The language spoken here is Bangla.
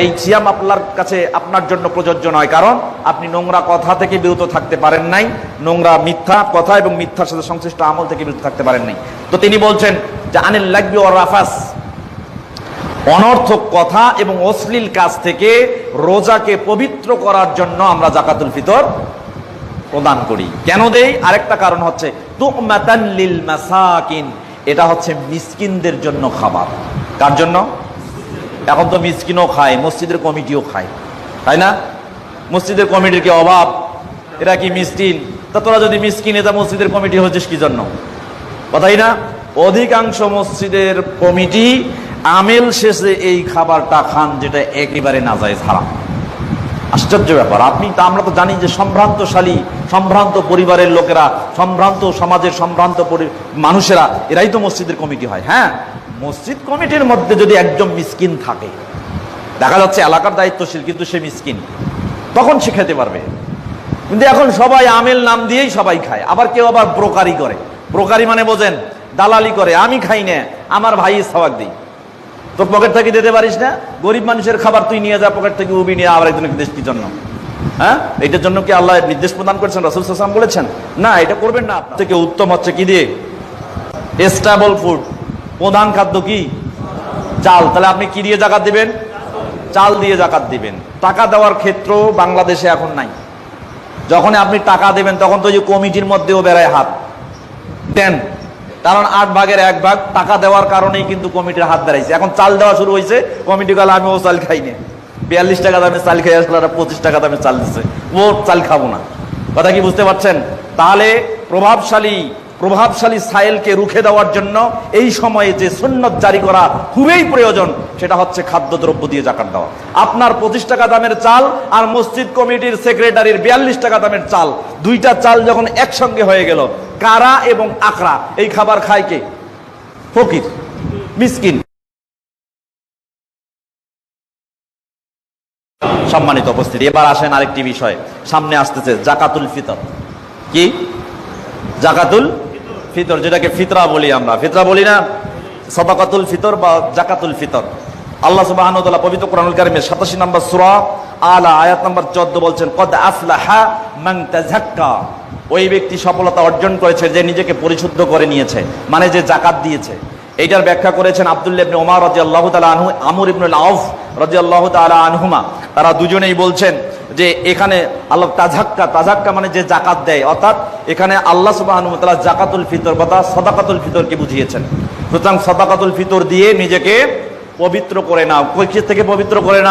এই সিয়াম আপনার কাছে আপনার জন্য প্রযোজ্য নয়, কারণ আপনি নোংরা কথা থেকে বিরত থাকতে পারেন নাই, নোংরা মিথ্যা কথা এবং মিথ্যার সাথে সংশ্লিষ্ট আমল থেকে বিরত থাকতে পারেন নাই। তো তিনি বলছেন যে, আনিল লাগবি ও রাফাস। অনর্থক কথা এবং অশ্লীল কাজ থেকে রোজাকে পবিত্র করার জন্য আমরা জাকাতুল ফিতর প্রদান করি। কেন দেই? আরেকটা কারণ হচ্ছে তুমাতান লিল মাসাকিন, এটা হচ্ছে মিসকিনদের জন্য খাবার। কার জন্য? এখন তো মিসকিনও খায়, মসজিদের কমিটিও খায়, তাই না? মসজিদের কমিটির কি অভাব? এরা কি মিসকিন? তা তোরা যদি মিসকিন এটা মসজিদের কমিটি হচ্ছিস কি জন্য? কথাই না? অধিকাংশ মসজিদের কমিটি আমেল শেষে এই খাবারটা খান যেটা একেবারে না যায় হারাম। আশ্চর্য ব্যাপার। আপনি তা আমরা তো জানি যে সম্ভ্রান্তশালী, সম্ভ্রান্ত পরিবারের লোকেরা, সম্ভ্রান্ত সমাজের সম্ভ্রান্ত মানুষেরা, এরাই তো মসজিদের কমিটি হয় হ্যাঁ? মসজিদ কমিটির মধ্যে যদি একজন মিসকিন থাকে, দেখা যাচ্ছে এলাকার দায়িত্বশীল কিন্তু সে মিসকিন, তখন সে খেতে পারবে। কিন্তু এখন সবাই আমেল নাম দিয়েই সবাই খায়, আবার কেউ আবার ব্রোকারি করে। ব্রোকারি মানে বোঝেন, দালালি করে, আমি খাই না, আমার ভাই সবাক দিই। তোর পকেট থেকে দিতে পারিস না? গরিব মানুষের খাবার তুই নিয়ে যা, পকেট থেকে উবি নিয়ে আবার একজনকে দেশ কি জন্য। হ্যাঁ? এটার জন্য কি আল্লাহ নির্দেশ প্রদান করেছেন? রসুল সাসাম বলেছেন? না, এটা করবেন না। থেকে উত্তম হচ্ছে কি দিয়ে? স্টেবল ফুড প্রধান খাদ্য কি? চাল। তাহলে আপনি কি দিয়ে জাকাত দিবেন? চাল দিয়ে জাকাত দিবেন। টাকা দেওয়ার ক্ষেত্র বাংলাদেশে এখন নাই। যখন আপনি টাকা দেবেন, তখন তো যে কমিটির মধ্যেও বেড়ায় হাত। দেন। কারণ আট ভাগের এক ভাগ টাকা দেওয়ার কারণেই কিন্তু কমিটির হাত বেড়াইছে। এখন চাল দেওয়া শুরু হয়েছে, কমিটি কালে আমি ও চাল খাই না। বিয়াল্লিশ টাকা দামে চাল খাই আসলে পঁচিশ টাকা দামে চাল দিচ্ছে ও চাল খাব না। কথা কি বুঝতে পারছেন? তাহলে প্রভাবশালী প্রভাবশালী সাইলকে রুখে দেওয়ার জন্য এই সময়ে যে সুন্নত জারি করা খুবই প্রয়োজন, সেটা হচ্ছে খাদ্যদ্রব্য দিয়ে জাকাত দেওয়া। আপনার পঁচিশ টাকা দামের চাল আর মসজিদ কমিটির সেক্রেটারির বিয়াল্লিশ টাকা দামের চাল, দুইটা চাল যখন একসঙ্গে হয়ে গেল, কারা এবং আকরা এই খাবার খায় কে? ফকির, মিসকিন। সম্মানিত উপস্থিতি, এবার আসেন আরেকটি বিষয়, সামনে আসতেছে জাকাতুল ফিতর। কি? জাকাতুল ফিতর, যেটাকে ফিতরা বলি আমরা। ফিতরা বলি না, সদাকাতুল ফিতর বা জাকাতুল ফিতর। আল্লাহ সুবহানাহু ওয়া পবিত্র কোরআনুল কারীমের 87 নম্বর সূরা, আলা আয়াত নম্বর 14 বলছেন, কদ আফলাহা তাযাক্কা। ওই ব্যক্তি সফলতা অর্জন করেছে, যে নিজেকে পরিশুদ্ধ করে নিয়েছে মানে যে জাকাত দিয়েছে। এইটার ব্যাখ্যা করেছেন আব্দুল্লাহ ইবনে ওমর রাদিয়াল্লাহু তাআলা আনহু, আমর ইবনুল আউফ রাদিয়াল্লাহু তাআলা আনহুমা। তারা দুজনেই বলছেন যে এখানে আল্লাহ তাজাক্কা তাজাক্কা মানে যে জাকাত দেয়, অর্থাৎ এখানে আল্লাহ সুবাহ জাকাতুল ফিতর কথা সদাকাতুল ফিতরকে বুঝিয়েছেন। সুতরাং সদাকাতুল ফিতর দিয়ে নিজেকে পবিত্র করে নাও। কই থেকে পবিত্র করে নাও?